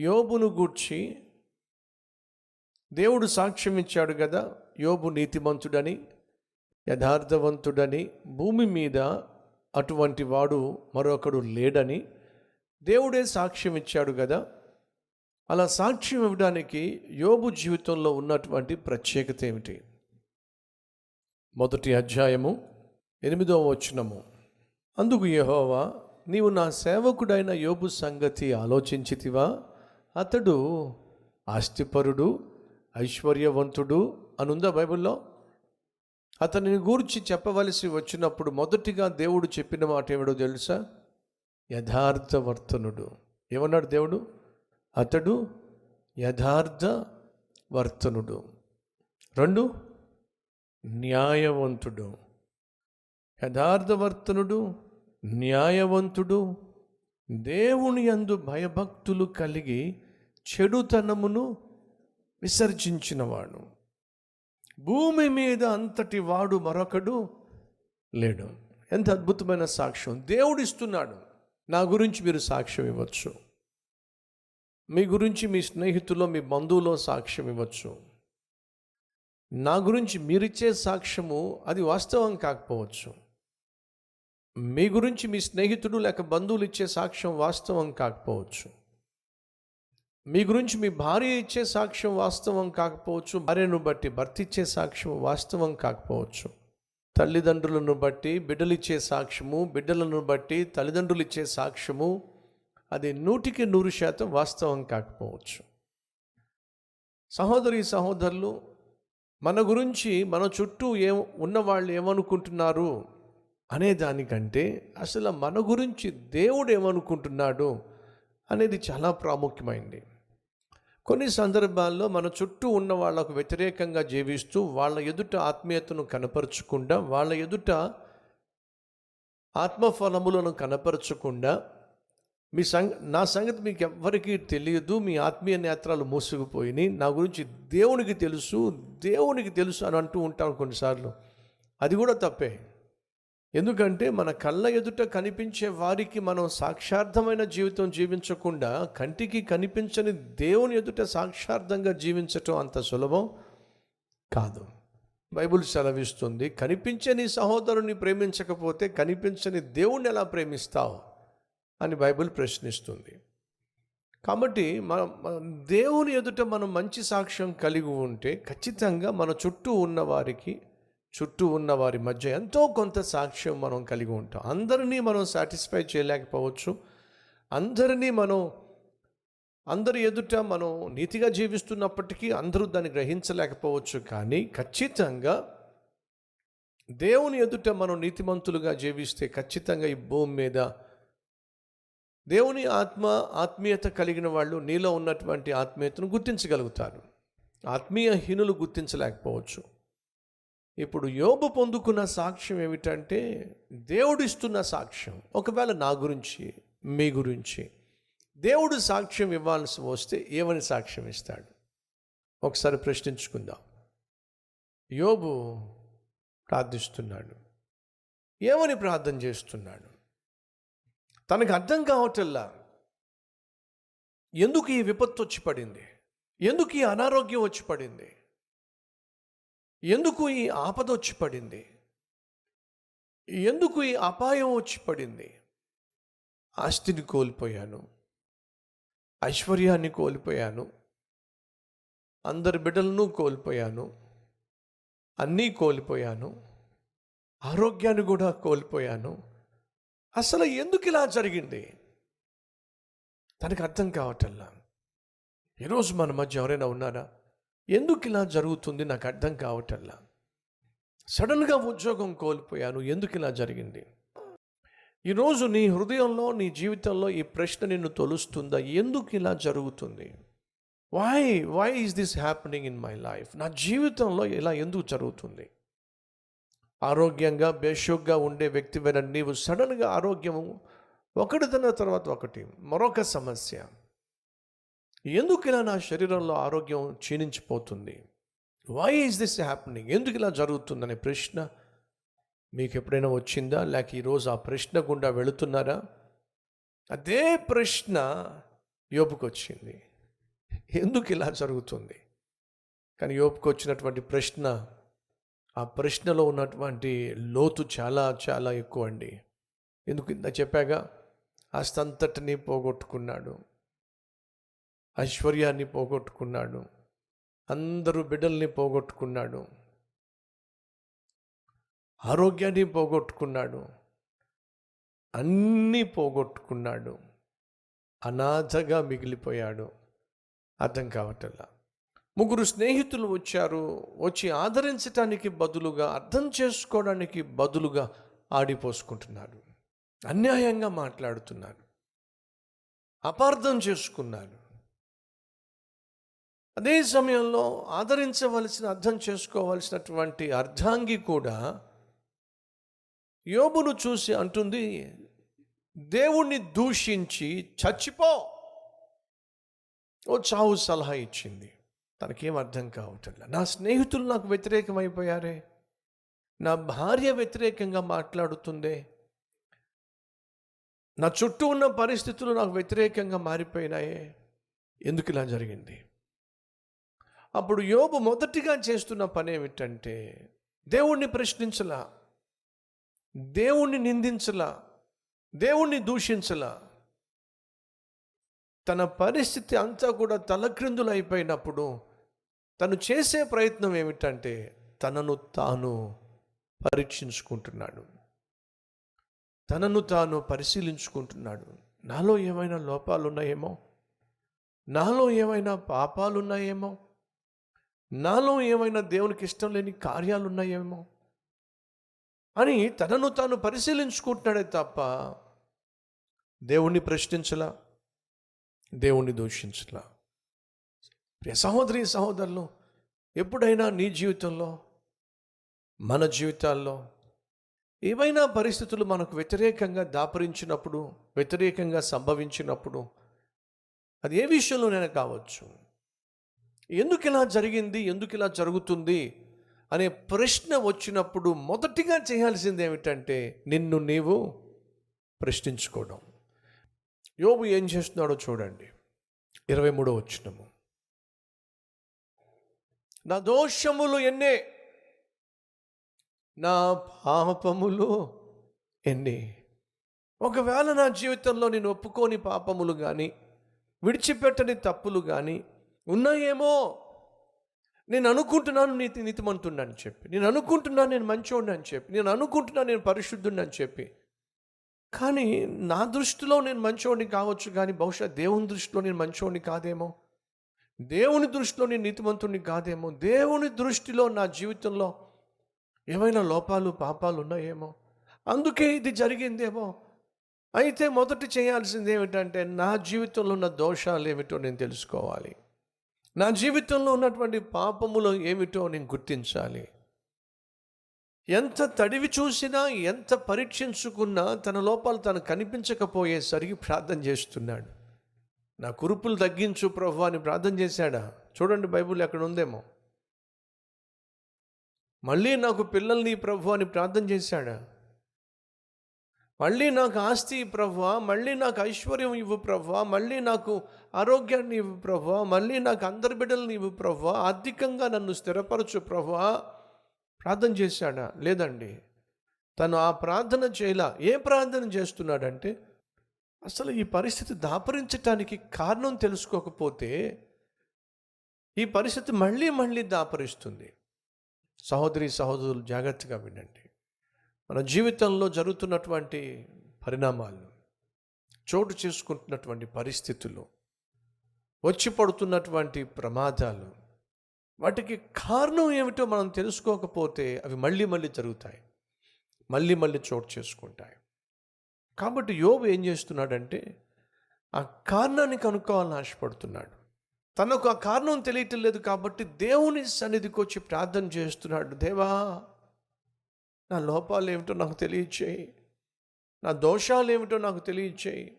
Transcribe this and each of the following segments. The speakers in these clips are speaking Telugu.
యోబును గూర్చి దేవుడు సాక్ష్యం ఇచ్చాడు కదా యోబు నీతిమంతుడని యథార్థవంతుడని భూమి మీద అటువంటి వాడు మరొకడు లేడని దేవుడే సాక్ష్యం ఇచ్చాడు కదా అలా సాక్ష్యం ఇవ్వడానికి యోబు జీవితంలో ఉన్నటువంటి ప్రత్యేకత ఏమిటి? మొదటి అధ్యాయము ఎనిమిదవ వచనము. అందుకు యహోవా నీవు నా సేవకుడైన యోబు సంగతి ఆలోచించితివా? అతడు ఆస్తిపరుడు ఐశ్వర్యవంతుడు అనుందా బైబిల్లో? అతనిని గూర్చి చెప్పవలసి వచ్చినప్పుడు మొదటిగా దేవుడు చెప్పిన మాట ఏమిడో తెలుసా? యథార్థవర్తనుడు ఏమన్నాడు దేవుడు? అతడు యథార్థ వర్తనుడు. రెండు న్యాయవంతుడు. యథార్థవర్తనుడు న్యాయవంతుడు దేవుని యందు భయభక్తులు కలిగి చెడుతనమును విసర్జించినవాడు. భూమి మీద అంతటి వాడు మరొకడు లేడు. ఎంత అద్భుతమైన సాక్ష్యం. దేవుడు ఇస్తున్నాడు నా గురించి మీరు సాక్ష్యం ఇవ్వచ్చు. మీ గురించి మీ స్నేహితులో మీ బంధువులో సాక్ష్యం ఇవ్వచ్చు. నా గురించి మీరిచ్చే సాక్ష్యము అది వాస్తవం కాకపోవచ్చు. మీ గురించి మీ స్నేహితుడు లేక బంధువులు ఇచ్చే సాక్ష్యం వాస్తవం కాకపోవచ్చు. మీ గురించి మీ భార్య ఇచ్చే సాక్ష్యం వాస్తవం కాకపోవచ్చు. భార్యను బట్టి భర్త ఇచ్చే సాక్ష్యం వాస్తవం కాకపోవచ్చు. తల్లిదండ్రులను బట్టి బిడ్డలు ఇచ్చే సాక్ష్యము బిడ్డలను బట్టి తల్లిదండ్రులు ఇచ్చే సాక్ష్యము అది నూటికి నూరు శాతం వాస్తవం కాకపోవచ్చు. సహోదరి సహోదరులు మన గురించి మన చుట్టూ ఏ ఉన్నవాళ్ళు ఏమనుకుంటున్నారు? అనే దానికంటే అసలు మన గురించి దేవుడు ఏమనుకుంటున్నాడు అనేది చాలా ప్రాముఖ్యమైంది. కొన్ని సందర్భాల్లో మన చుట్టూ ఉన్న వాళ్ళకు వ్యతిరేకంగా జీవిస్తూ వాళ్ళ ఎదుట ఆత్మీయతను కనపరచకుండా వాళ్ళ ఎదుట ఆత్మఫలములను కనపరచకుండా మీ సంగ నా సంగతి మీకు ఎవ్వరికీ తెలియదు మీ ఆత్మీయ నేత్రాలు మూసుకుపోయినాయి నా గురించి దేవునికి తెలుసు దేవునికి తెలుసు అని అంటూ ఉంటాను కొన్నిసార్లు. అది కూడా తప్పే. ఎందుకంటే మన కళ్ళ ఎదుట కనిపించే వారికి మనం సాక్షార్థమైన జీవితం జీవించకుండా కంటికి కనిపించని దేవుని ఎదుట సాక్షార్థంగా జీవించటం అంత సులభం కాదు. బైబుల్ సెలవిస్తుంది కనిపించని సహోదరుని ప్రేమించకపోతే కనిపించని దేవుణ్ణి ఎలా ప్రేమిస్తావు? అని బైబిల్ ప్రశ్నిస్తుంది. కాబట్టి మన దేవుని ఎదుట మనం మంచి సాక్ష్యం కలిగి ఉంటే ఖచ్చితంగా మన చుట్టూ ఉన్న వారికి చుట్టూ ఉన్న వారి మధ్య ఎంతో కొంత సాక్ష్యం మనం కలిగి ఉంటాం. అందరినీ మనం సాటిస్ఫై చేయలేకపోవచ్చు. అందరినీ మనం అందరి ఎదుట మనం నీతిగా జీవిస్తున్నప్పటికీ అందరూ దాన్ని గ్రహించలేకపోవచ్చు. కానీ ఖచ్చితంగా దేవుని ఎదుట మనం నీతిమంతులుగా జీవిస్తే ఖచ్చితంగా ఈ భూమి మీద దేవుని ఆత్మ ఆత్మీయత కలిగిన వాళ్ళు నీలో ఉన్నటువంటి ఆత్మీయతను గుర్తించగలుగుతారు. ఆత్మీయ హీనులు గుర్తించలేకపోవచ్చు. ఇప్పుడు యోబు పొందుకున్న సాక్ష్యం ఏమిటంటే దేవుడు ఇస్తున్న సాక్ష్యం. ఒకవేళ నా గురించి మీ గురించి దేవుడు సాక్ష్యం ఇవ్వాల్సి వస్తే ఏమని సాక్ష్యం ఇస్తాడు? ఒకసారి ప్రశ్నించుకుందాం. యోబు ప్రార్థిస్తున్నాడు. ఏమని ప్రార్థన చేస్తున్నాడు? తనకు అర్థం కావటల్లా ఎందుకు ఈ విపత్తు వచ్చి పడింది? ఎందుకు ఈ అనారోగ్యం వచ్చి పడింది? ఎందుకు ఈ ఆపద వచ్చి పడింది? ఎందుకు ఈ అపాయం వచ్చి పడింది? ఆస్తిని కోల్పోయాను. ఐశ్వర్యాన్ని కోల్పోయాను. అందరి బిడ్డలను కోల్పోయాను. అన్నీ కోల్పోయాను. ఆరోగ్యాన్ని కూడా కోల్పోయాను. అసలు ఎందుకు ఇలా జరిగింది? తనకు అర్థం కావటల్లా ఈరోజు మన మధ్య ఎవరైనా ఉన్నారా? ఎందుకు ఇలా జరుగుతుంది నాకు అర్థం కావటల్లా సడన్గా ఉద్యోగం కోల్పోయాను. ఎందుకు ఇలా జరిగింది? ఈరోజు నీ హృదయంలో నీ జీవితంలో ఈ ప్రశ్న నిన్ను తొలుస్తుందా? ఎందుకు ఇలా జరుగుతుంది? Why why is this happening in my life నా జీవితంలో ఇలా ఎందుకు జరుగుతుంది? ఆరోగ్యంగా బేషోగ్గా ఉండే వ్యక్తివైన నీవు సడన్గా ఆరోగ్యము ఒకటి తిన్న తర్వాత ఒకటి మరొక సమస్య. ఎందుకు ఇలా నా శరీరంలో ఆరోగ్యం క్షీణించిపోతుంది? వై ఈజ్ దిస్ హ్యాపెనింగ్ ఎందుకు ఇలా జరుగుతుందనే ప్రశ్న మీకు ఎప్పుడైనా వచ్చిందా? లేక ఈరోజు ఆ ప్రశ్న గుండా వెళుతున్నారా? అదే ప్రశ్న యోపుకు వచ్చింది ఎందుకు ఇలా జరుగుతుంది? కానీ యోపుకు వచ్చినటువంటి ప్రశ్న ఆ ప్రశ్నలో ఉన్నటువంటి లోతు చాలా చాలా ఎక్కువ అండి ఎందుకు ఇంత చెప్పాగా? ఆస్తంతటిని పోగొట్టుకున్నాడు. ఐశ్వర్యాన్ని పోగొట్టుకున్నాడు. అందరూ బిడ్డల్ని పోగొట్టుకున్నాడు. ఆరోగ్యాన్ని పోగొట్టుకున్నాడు. అన్నీ పోగొట్టుకున్నాడు. అనాథగా మిగిలిపోయాడు. అర్థం కావటల్లా ముగ్గురు స్నేహితులు వచ్చారు. వచ్చి ఆదరించటానికి బదులుగా అర్థం చేసుకోవడానికి బదులుగా ఆడిపోసుకుంటున్నారు అన్యాయంగా మాట్లాడుతున్నారు అపార్థం చేసుకున్నారు అదే సమయంలో ఆదరించవలసిన అర్థం చేసుకోవలసినటువంటి అర్ధాంగి కూడా యోబును చూసి అంటుంది దేవుణ్ణి దూషించి చచ్చిపో. ఓ చావు సలహా ఇచ్చింది. తనకేం అర్థం కావట్లే నా స్నేహితులు నాకు వ్యతిరేకమైపోయారే? నా భార్య వ్యతిరేకంగా మాట్లాడుతుందే? నా చుట్టూ ఉన్న పరిస్థితులు నాకు వ్యతిరేకంగా మారిపోయినాయే? ఎందుకు ఇలా జరిగింది? అప్పుడు యోబు మొదటిగా చేస్తున్న పని ఏమిటంటే దేవుణ్ణి ప్రశ్నించలా దేవుణ్ణి నిందించలా దేవుణ్ణి దూషించలా. తన పరిస్థితి అంతా కూడా తలక్రిందులు అయిపోయినప్పుడు తను చేసే ప్రయత్నం ఏమిటంటే తనను తాను పరీక్షించుకుంటున్నాడు. తనను తాను పరిశీలించుకుంటున్నాడు. నాలో ఏమైనా లోపాలు ఉన్నాయేమో నాలో ఏమైనా పాపాలు ఉన్నాయేమో నాలో ఏమైనా దేవునికి ఇష్టం లేని కార్యాలు ఉన్నాయేమో అని తనను తాను పరిశీలించుకుంటున్నాడే తప్ప దేవుణ్ణి ప్రశ్నించలా దేవుణ్ణి దూషించలా. ప్రియ సహోదరి సహోదరులు ఎప్పుడైనా నీ జీవితంలో మన జీవితాల్లో ఏవైనా పరిస్థితులు మనకు వ్యతిరేకంగా దాపరించినప్పుడు వ్యతిరేకంగా సంభవించినప్పుడు అది ఏ విషయంలోనైనా కావచ్చు. ఎందుకు ఇలా జరిగింది? ఎందుకు ఇలా జరుగుతుంది? అనే ప్రశ్న వచ్చినప్పుడు మొదటిగా చేయాల్సింది ఏమిటంటే నిన్ను నీవు ప్రశ్నించుకోవడం. యోబు ఏం చేస్తున్నాడో చూడండి. ఇరవై మూడో వచ్చినము నా దోషములు ఎన్నే? నా పాపములు ఎన్ని? ఒకవేళ నా జీవితంలో నేను ఒప్పుకోని పాపములు కానీ విడిచిపెట్టని తప్పులు కానీ ఉన్నాయేమో? నేను అనుకుంటున్నాను నీతి నీతిమంతుడిని చెప్పి. నేను అనుకుంటున్నాను నేను మంచోడిని అని చెప్పి. నేను అనుకుంటున్నాను నేను పరిశుద్ధుడిని అని చెప్పి. కానీ నా దృష్టిలో నేను మంచోడిని కావచ్చు కానీ బహుశా దేవుని దృష్టిలో నేను మంచోడిని కాదేమో? దేవుని దృష్టిలో నేను నీతిమంతుడిని కాదేమో? దేవుని దృష్టిలో నా జీవితంలో ఏమైనా లోపాలు పాపాలు ఉన్నాయేమో? అందుకే ఇది జరిగిందేమో? అయితే మొదటి చేయాల్సింది ఏమిటంటే నా జీవితంలో ఉన్న దోషాలు ఏమిటో నేను తెలుసుకోవాలి. నా జీవితంలో ఉన్నటువంటి పాపములు ఏమిటో నేను గుర్తించాలి. ఎంత తడివి చూసినా ఎంత పరీక్షించుకున్నా తన లోపాలు తను కనిపించకపోయేసరికి ప్రార్థన చేస్తున్నాడు. నా కురుపులు తగ్గించు ప్రభు అని ప్రార్థన చేశాడా? చూడండి బైబుల్ ఎక్కడ ఉందేమో. మళ్ళీ నాకు పిల్లల్ని ప్రభు అని ప్రార్థన చేశాడా? మళ్ళీ నాకు ఆస్తి ప్రభు మళ్ళీ నాకు ఐశ్వర్యం ఇవ్వు ప్రభు మళ్ళీ నాకు ఆరోగ్యాన్ని ఇవ్వు ప్రభు మళ్ళీ నాకు అందరి బిడ్డలని ఇవ్వు ప్రభు ఆర్థికంగా నన్ను స్థిరపరచు ప్రభు ప్రార్థన చేశాడా? లేదండి. తను ఆ ప్రార్థన చేయలా. ఏ ప్రార్థన చేస్తున్నాడంటే అసలు ఈ పరిస్థితి దాపరించటానికి కారణం తెలుసుకోకపోతే ఈ పరిస్థితి మళ్ళీ మళ్ళీ దాపరిస్తుంది. సహోదరి సహోదరులు జాగ్రత్తగా వినండి. మన జీవితంలో జరుగుతున్నటువంటి పరిణామాలు చోటు చేసుకుంటున్నటువంటి పరిస్థితులు వచ్చి పడుతున్నటువంటి ప్రమాదాలు వాటికి కారణం ఏమిటో మనం తెలుసుకోకపోతే అవి మళ్ళీ మళ్ళీ జరుగుతాయి మళ్ళీ మళ్ళీ చోటు చేసుకుంటాయి. కాబట్టి యోబు ఏం చేస్తున్నాడంటే ఆ కారణాన్ని కనుక్కోవాలని ఆశపడుతున్నాడు. తనకు ఆ కారణం తెలియటం లేదు కాబట్టి దేవుని సన్నిధికి వచ్చి ప్రార్థన చేస్తున్నాడు. దేవా నా లోపాలు ఏమిటో నాకు తెలియచేయి. నా దోషాలు ఏమిటో నాకు తెలియచేయి.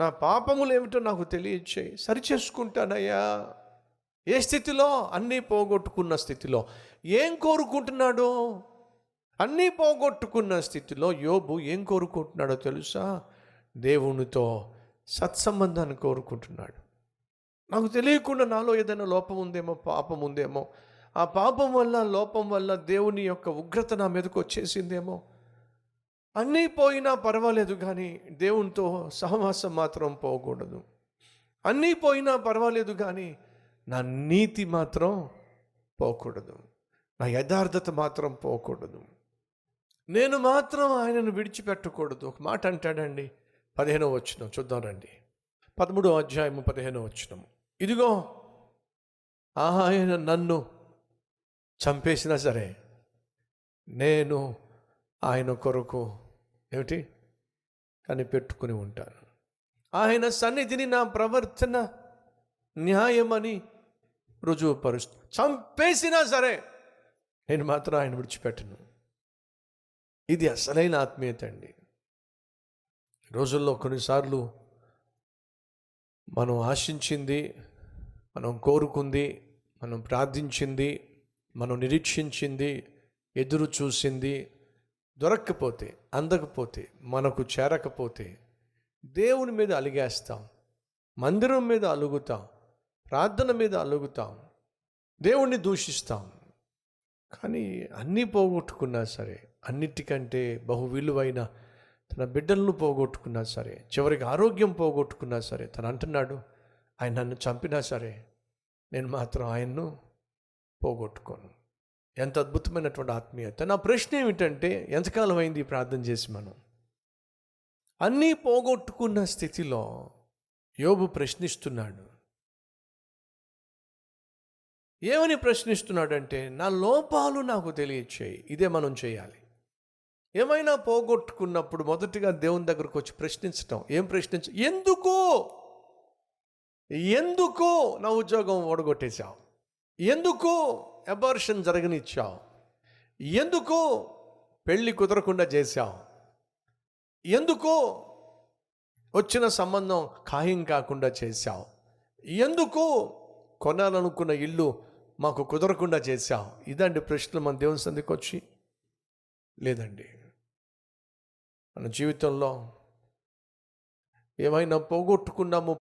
నా పాపములు ఏమిటో నాకు తెలియచేయి. సరి చేసుకుంటానయ్యా ఏ స్థితిలో? అన్నీ పోగొట్టుకున్న స్థితిలో. ఏం కోరుకుంటున్నాడు? అన్నీ పోగొట్టుకున్న స్థితిలో యోబు ఏం కోరుకుంటున్నాడో తెలుసా? దేవునితో సత్సంబంధాన్ని కోరుకుంటున్నాడు. నాకు తెలియకుండా నాలో ఏదైనా లోపం ఉందేమో పాపం ఉందేమో ఆ పాపం వల్ల లోపం వల్ల దేవుని యొక్క ఉగ్రత నా మీదకు వచ్చేసిందేమో. అన్నీ పోయినా పర్వాలేదు కానీ దేవునితో సహవాసం మాత్రం పోకూడదు. అన్నీ పోయినా పర్వాలేదు కానీ నా నీతి మాత్రం పోకూడదు. నా యథార్థత మాత్రం పోకూడదు. నేను మాత్రం ఆయనను విడిచిపెట్టకూడదు. ఒక మాట అంటాడండి. పదిహేనో వచ్చిన చూద్దాం రండి. పదమూడో అధ్యాయము పదిహేనో వచ్చినము ఇదిగో ఆయన నన్ను చంపేసినా సరే నేను ఆయన కొరకు ఏమిటి? కనిపెట్టుకుని ఉంటాను. ఆయన సన్నిధిని నా ప్రవర్తన న్యాయమని రుజువుపరుస్తు చంపేసినా సరే నేను మాత్రం ఆయన విడిచిపెట్టను. ఇది అసలైన ఆత్మీయత అండి. రోజుల్లో కొన్నిసార్లు మనం ఆశించింది మనం కోరుకుంది మనం ప్రార్థించింది మనం నిరీక్షించింది ఎదురు చూసింది దొరక్కపోతే అందకపోతే మనకు చేరకపోతే దేవుని మీద అలిగేస్తాం మందిరం మీద అలుగుతాం ప్రార్థన మీద అలుగుతాం దేవుణ్ణి దూషిస్తాం. కానీ అన్నీ పోగొట్టుకున్నా సరే అన్నిటికంటే బహు విలువైన తన బిడ్డలను పోగొట్టుకున్నా సరే చివరికి ఆరోగ్యం పోగొట్టుకున్నా సరే తను అంటున్నాడు ఆయన నన్ను చంపినా సరే నేను మాత్రం ఆయన్ను పోగొట్టుకోను. ఎంత అద్భుతమైనటువంటి ఆత్మీయత. నా ప్రశ్న ఏమిటంటే ఎంతకాలం అయింది ప్రార్థన చేసి మనం? అన్నీ పోగొట్టుకున్న స్థితిలో యోబు ప్రశ్నిస్తున్నాడు. ఏమని ప్రశ్నిస్తున్నాడంటే నా లోపాలు నాకు తెలియచేయి ఇదే మనం చేయాలి. ఏమైనా పోగొట్టుకున్నప్పుడు మొదటిగా దేవుని దగ్గరకు వచ్చి ప్రశ్నించటం ఏం ప్రశ్నించ ఎందుకు ఎందుకు నా ఉద్యోగం ఓడగొట్టేశావు? ఎందుకు అబార్షన్ జరగనిచ్చావు ఎందుకు పెళ్ళి కుదరకుండా చేశావు ఎందుకు వచ్చిన సంబంధం ఖాయం కాకుండా చేశావు ఎందుకు కొనాలనుకున్న ఇల్లు మాకు కుదరకుండా చేశావు ఇదండి ప్రశ్నలు మన దేవుని సందికి వచ్చి. లేదండి. మన జీవితంలో ఏమైనా పోగొట్టుకున్నాము